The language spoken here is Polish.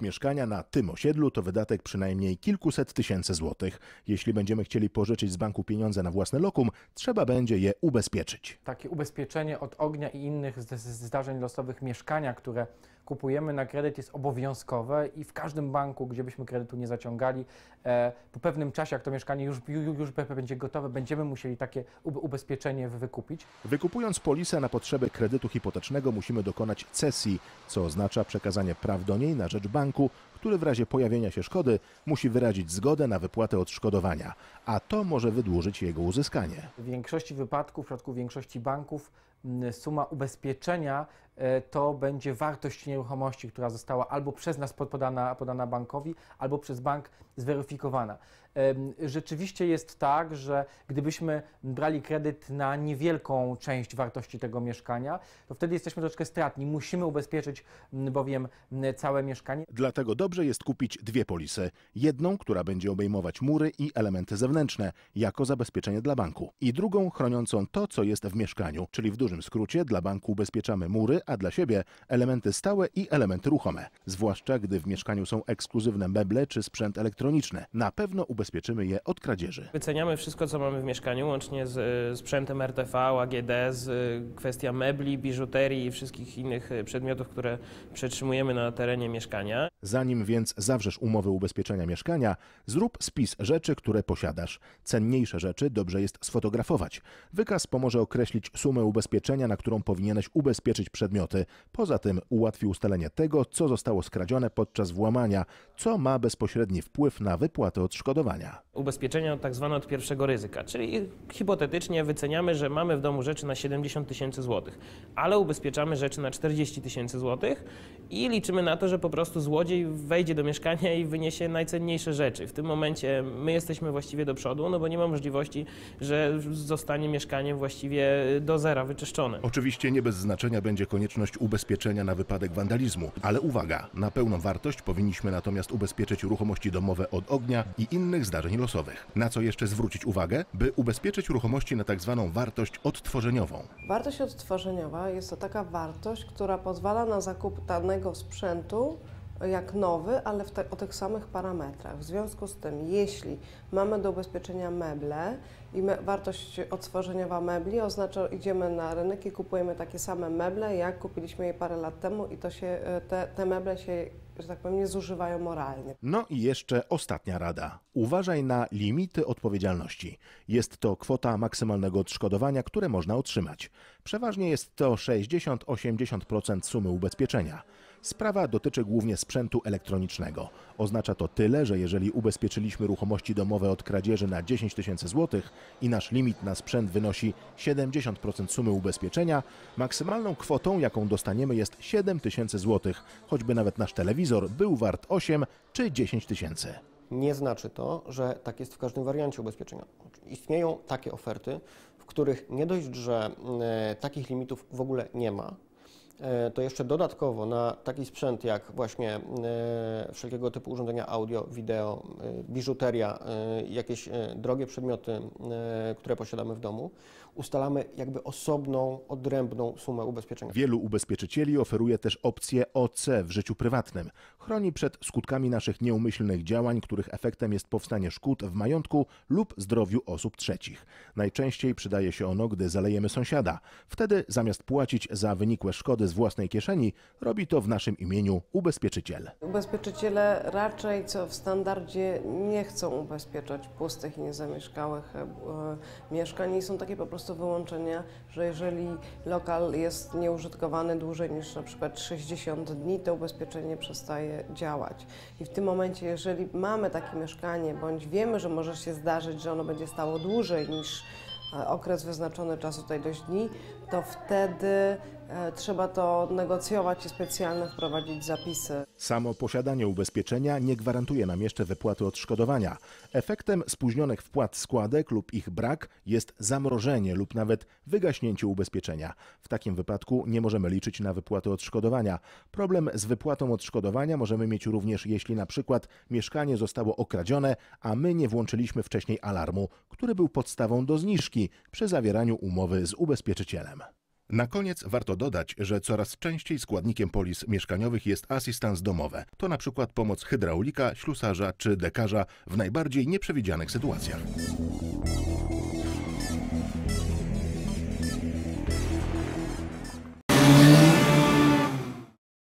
mieszkania na tym osiedlu to wydatek przynajmniej kilkuset tysięcy złotych. Jeśli będziemy chcieli pożyczyć z banku pieniądze na własne lokum, trzeba będzie je ubezpieczyć. Takie ubezpieczenie od ognia i innych zdarzeń losowych mieszkania, które kupujemy na kredyt jest obowiązkowe i w każdym banku, gdzie byśmy kredytu nie zaciągali, e, po pewnym czasie, jak to mieszkanie już, już, już będzie gotowe, będziemy musieli takie ube- ubezpieczenie wykupić. Wykupując polisę na potrzeby kredytu hipotecznego musimy dokonać cesji, co oznacza przekazanie praw do niej na rzecz banku, który w razie pojawienia się szkody musi wyrazić zgodę na wypłatę odszkodowania, a to może wydłużyć jego uzyskanie. W większości wypadków, w przypadku większości banków, suma ubezpieczenia e, to będzie wartość nieruchomości, która została albo przez nas pod- podana, podana bankowi, albo przez bank zweryfikowana. Rzeczywiście jest tak, że gdybyśmy brali kredyt na niewielką część wartości tego mieszkania, to wtedy jesteśmy troszeczkę stratni. Musimy ubezpieczyć m, bowiem m, całe mieszkanie. Dlatego dobrze jest kupić dwie polisy. Jedną, która będzie obejmować mury i elementy zewnętrzne, jako zabezpieczenie dla banku. I drugą, chroniącą to, co jest w mieszkaniu. Czyli w dużym skrócie, dla banku ubezpieczamy mury, a dla siebie elementy stałe i elementy ruchome. Zwłaszcza, gdy w mieszkaniu są ekskluzywne meble czy sprzęt elektroniczny. Na pewno ubezpieczymy je od kradzieży. Wyceniamy wszystko, co mamy w mieszkaniu, łącznie z y, sprzętem RTV, AGD, z y, kwestia mebli, biżuterii i wszystkich innych y, przedmiotów, które przetrzymujemy na terenie mieszkania. Zanim więc zawrzesz umowę ubezpieczenia mieszkania, zrób spis rzeczy, które posiadasz. Cenniejsze rzeczy dobrze jest sfotografować. Wykaz pomoże określić sumę ubezpieczenia, na którą powinieneś ubezpieczyć przedmioty. Poza tym ułatwi ustalenie tego, co zostało skradzione podczas włamania, co ma bezpośredni wpływ na wypłatę odszkodowania. Ubezpieczenia tak zwane od pierwszego ryzyka, czyli hipotetycznie wyceniamy, że mamy w domu rzeczy na 70 tysięcy złotych, ale ubezpieczamy rzeczy na 40 tysięcy złotych i liczymy na to, że po prostu złodziej wejdzie do mieszkania i wyniesie najcenniejsze rzeczy. W tym momencie my jesteśmy właściwie do przodu, no bo nie ma możliwości, że zostanie mieszkanie właściwie do zera wyczyszczone. Oczywiście nie bez znaczenia będzie konieczność ubezpieczenia na wypadek wandalizmu, ale uwaga, na pełną wartość powinniśmy natomiast ubezpieczyć ruchomości domowe od ognia i innych zdarzeń losowych. Na co jeszcze zwrócić uwagę? By ubezpieczyć ruchomości na tak zwaną wartość odtworzeniową. Wartość odtworzeniowa jest to taka wartość, która pozwala na zakup danego sprzętu jak nowy, ale te, o tych samych parametrach. W związku z tym, jeśli mamy do ubezpieczenia meble i me, wartość odtworzeniowa mebli oznacza, idziemy na rynek i kupujemy takie same meble, jak kupiliśmy je parę lat temu i to się, e, te, te meble się, że tak powiem, nie zużywają moralnie. No i jeszcze ostatnia rada. Uważaj na limity odpowiedzialności. Jest to kwota maksymalnego odszkodowania, które można otrzymać. Przeważnie jest to 60-80% sumy ubezpieczenia. Sprawa dotyczy głównie sprzętu elektronicznego. Oznacza to tyle, że jeżeli ubezpieczyliśmy ruchomości domowe od kradzieży na 10 tysięcy złotych i nasz limit na sprzęt wynosi 70% sumy ubezpieczenia, maksymalną kwotą, jaką dostaniemy jest 7 tysięcy złotych, choćby nawet nasz telewizor był wart 8 czy 10 tysięcy. Nie znaczy to, że tak jest w każdym wariancie ubezpieczenia. Istnieją takie oferty, w których nie dość, że e, takich limitów w ogóle nie ma, to jeszcze dodatkowo na taki sprzęt jak właśnie e, wszelkiego typu urządzenia audio, wideo, e, biżuteria, e, jakieś e, drogie przedmioty, e, które posiadamy w domu, ustalamy jakby osobną, odrębną sumę ubezpieczenia. Wielu ubezpieczycieli oferuje też opcję OC w życiu prywatnym. Chroni przed skutkami naszych nieumyślnych działań, których efektem jest powstanie szkód w majątku lub zdrowiu osób trzecich. Najczęściej przydaje się ono, gdy zalejemy sąsiada. Wtedy zamiast płacić za wynikłe szkody z własnej kieszeni, robi to w naszym imieniu ubezpieczyciel. Ubezpieczyciele raczej co w standardzie nie chcą ubezpieczać pustych i niezamieszkałych e, e, mieszkań i są takie po prostu wyłączenia, że jeżeli lokal jest nieużytkowany dłużej niż na przykład 60 dni, to ubezpieczenie przestaje działać. I w tym momencie, jeżeli mamy takie mieszkanie, bądź wiemy, że może się zdarzyć, że ono będzie stało dłużej niż e, okres wyznaczony czasu tutaj dość dni, to wtedy trzeba to negocjować i specjalnie wprowadzić zapisy. Samo posiadanie ubezpieczenia nie gwarantuje nam jeszcze wypłaty odszkodowania. Efektem spóźnionych wpłat składek lub ich brak jest zamrożenie lub nawet wygaśnięcie ubezpieczenia. W takim wypadku nie możemy liczyć na wypłatę odszkodowania. Problem z wypłatą odszkodowania możemy mieć również jeśli na przykład mieszkanie zostało okradzione, a my nie włączyliśmy wcześniej alarmu, który był podstawą do zniżki przy zawieraniu umowy z ubezpieczycielem. Na koniec warto dodać, że coraz częściej składnikiem polis mieszkaniowych jest asystans domowe. To na przykład pomoc hydraulika, ślusarza czy dekarza w najbardziej nieprzewidzianych sytuacjach.